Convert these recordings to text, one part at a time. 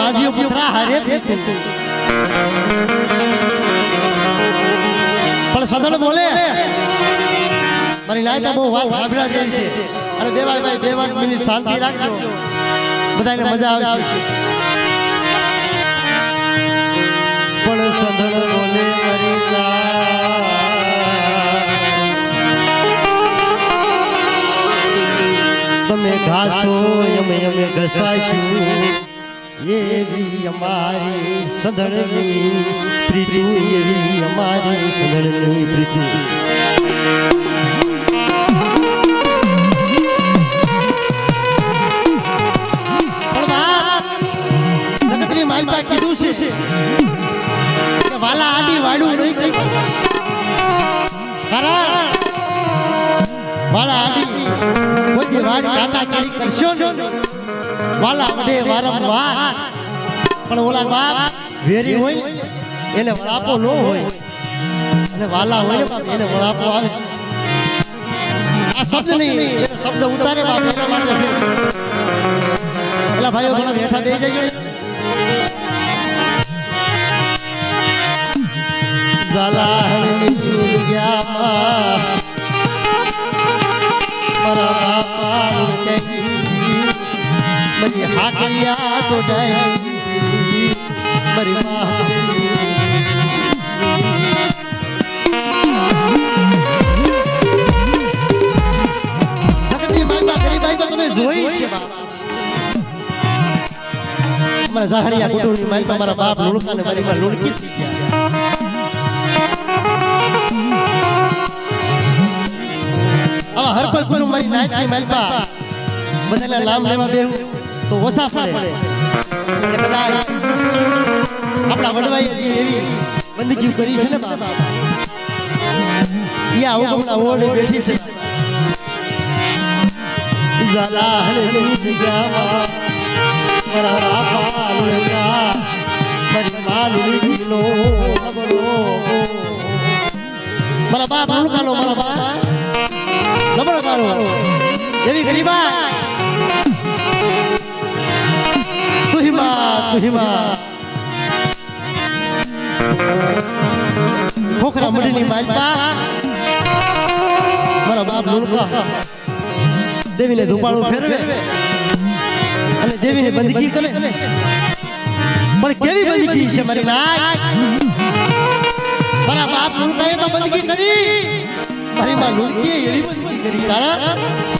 બાજીઓ પુત્રા હારે પીતું પણ સદન બોલે. મારી નાયતા બહુ વાત સાંભળ્યા જેવી છે. અને દેવાય ભાઈ બે પાંચ મિનિટ શાંતિ રાખજો. બધાને મજા આવશે. પણ સદન બોલે મારી નાય. તમે ઘાસો અમે અમે ઘસાશું એવી અમારી સદણની પ્રીતિ, એવી અમારી સદણની પ્રીતિ. માલપા કીધું છે વાલા આડી વાડું નહીં કઈ. વાલા વાડી કાટા કરશો ને? વાલા વડે વારંવાર. પણ ઓલા બાપ વેરી હોય એને વળાપો ન હોય. અને વાલા હોય બાપ, એને વળાપો આવે. આ શબ્દ નહીં શબ્દ ઉતારે બાપ એના માટે છે. પેલા ભાઈઓ થોડા બેઠા બે જઈએ. ઝાલાહળની જગ્યામાં મારી હાકરિયા તો ડાયરી બાપ. મારા બાપ લુણકા ને હર કોઈ મારી નાયતની માલપા બધાના નામ લેવા બેહું. તો ઓછા પડે. અને કદાચ આપણા વડવાઈએ એવી બંદગીઓ કરી છે ને બાપ. યા હમણાં ઓરડે બેઠી છે. જલા જગ્યામાં મારા બાપા લુણકા મારી મા લુણકીનો નબળો મારા બાપ મારા બાપ. નબળો મારો એવી ગરીબા તુહિમા ખોખરા મડીની દેવીને ધુપાળું ફેરવે અને દેવીને બંદગી કરે પણ કેવી બંદગી છે બાપ કરી કરી કારણ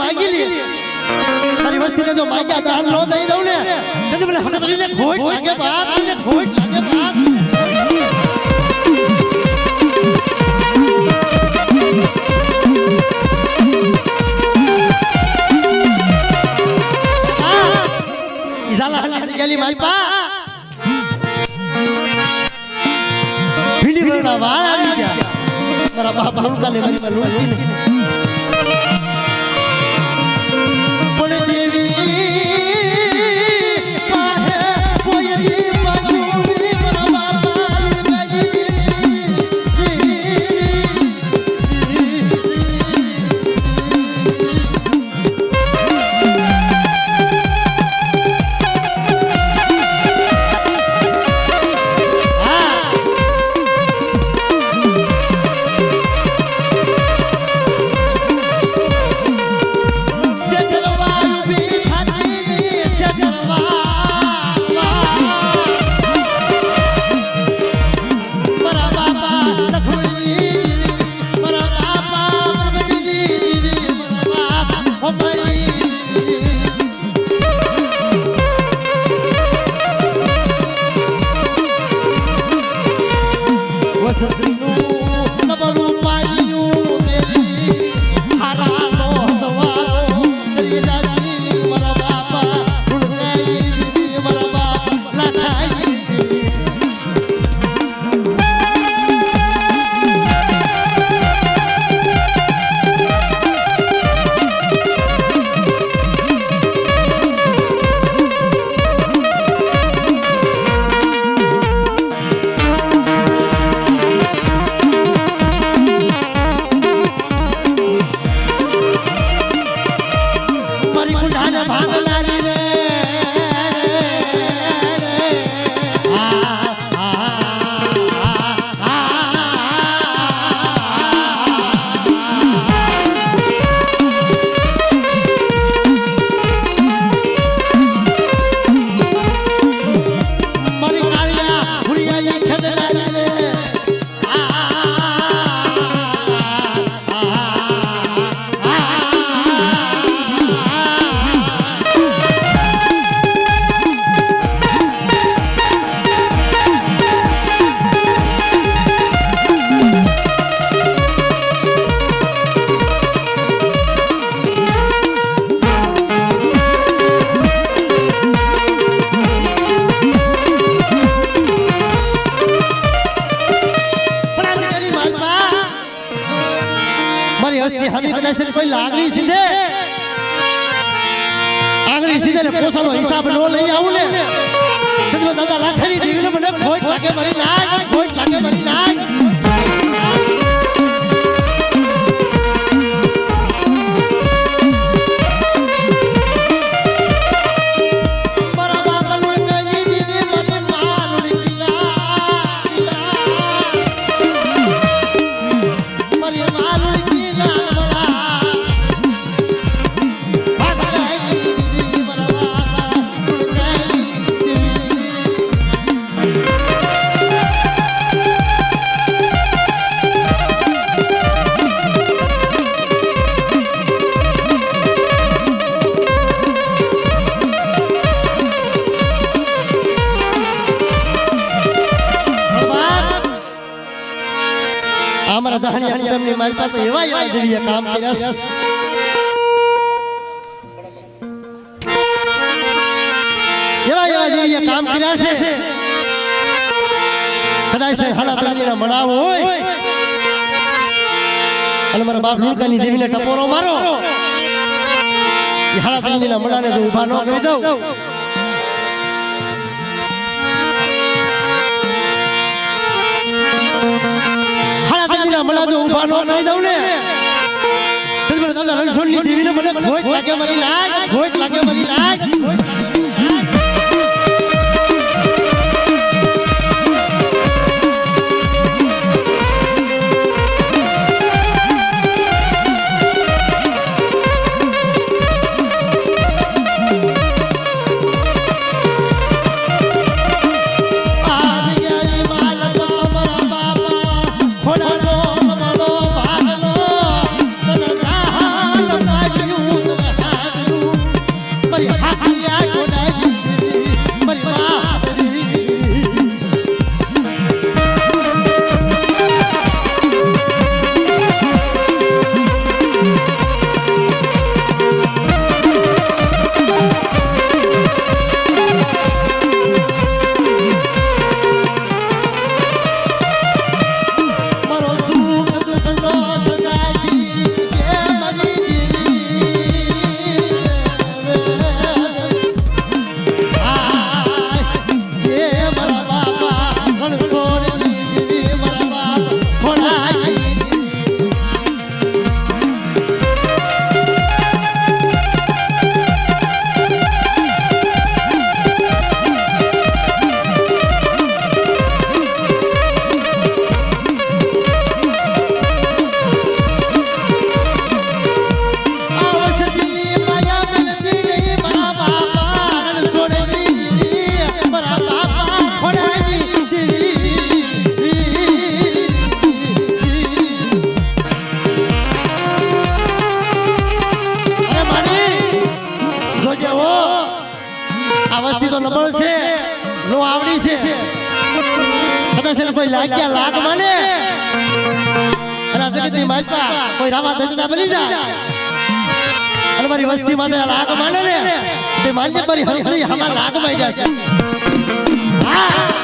માંગી લે મારી વસ્તીને જો માંગ્યા દાન નો દઈ દઉં ને? તો મને હમણાં તરીને ખોટ લાગે બાપ ને ખોટ લાગે બાપ. ગેલી માલપા ભીંડી વરણા વાળ આવી ગયા. મારા બાપ મારી માં લૂંટી বাংলার রে। મને કુટુંબની પાસે એવા એવા દિવ્ય કામ કર્યા છે. એવા એવા દિવ્ય કામ કર્યા છે. કદાચ સાડા ત્રણના મળાવો હોય. અને મારા બાપ લુણકાની દેવીને ટપોરો મારો. એ હાડા ત્રણના મળાને જો ઊભા ન કરી દઉં. હાડા ત્રણના મળા જો ઊભા ન કરી દઉં ને. દાદા રણછોડની દેવીને મને ખોટ લાગે મારી નાખ ખોટ લાગે મારી લાગ. એને કોઈ લાગ્યા લાગ માને અને જગતની માલપા કોઈ રામા દસના બની જાય. અને મારી વસ્તી માટે લાગ માને ને. તે માન્ય મારી હરી હમા લાગ માંડ્યા છે. હા.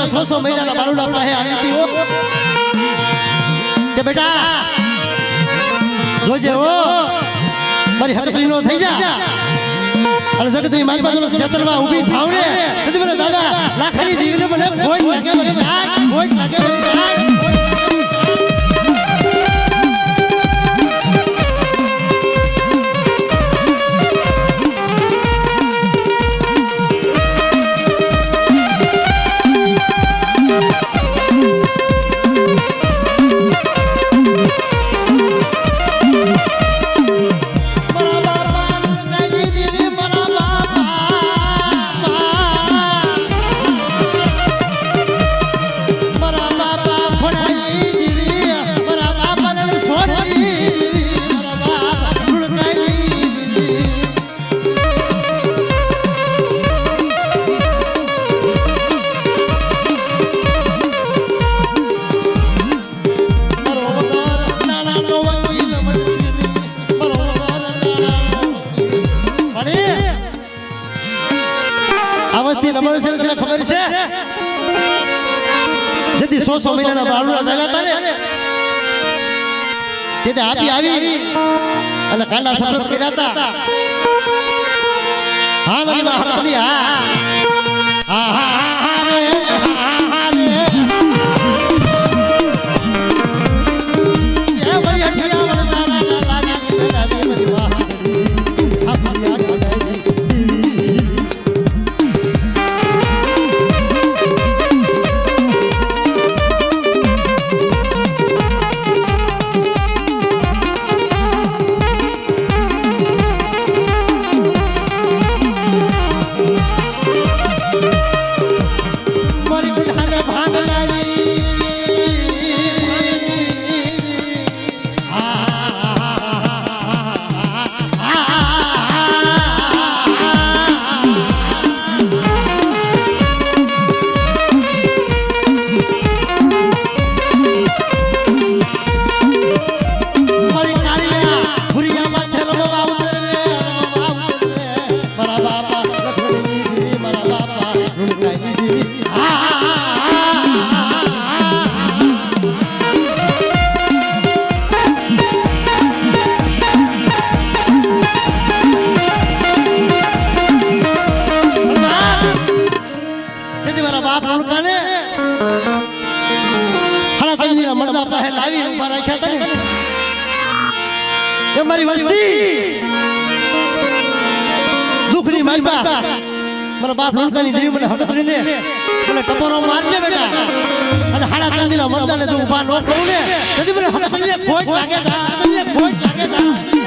મારી સો સો મહિનાના બારુડા પાસે આવી હતી હો કે બેટા જોજે હો મારી હકતરી નો થઈ જા અને જગતની મારી બાજુ ક્ષેત્રમાં ઊભી થાવ ને દાદા લાખની દીવને મને કોઈ લાગે નાક, લાગે વસ્તી રમણ છે, ખબર છે? જેથી સો સો મહિનાના હતા ને. તેથી આપી આવી અને કાંડા સફરત કર્યા હતા. હા હા હા હા. તેથી મારા બાપ લુણકાને ખડા મરદા પાસે લાવી ઊભા રાખ્યા હતા ને એ મારી વસ્તી. દુખની માલપા મારા બાપ લુણકાની દેવી મને હકતરીને મને ટપોરો મારજે બેટા. અને હાડા તળીના મરદાને જો ઊભા ન કરું ને. તેથી મને હકતરીને ખોટ લાગે ખોટ લાગે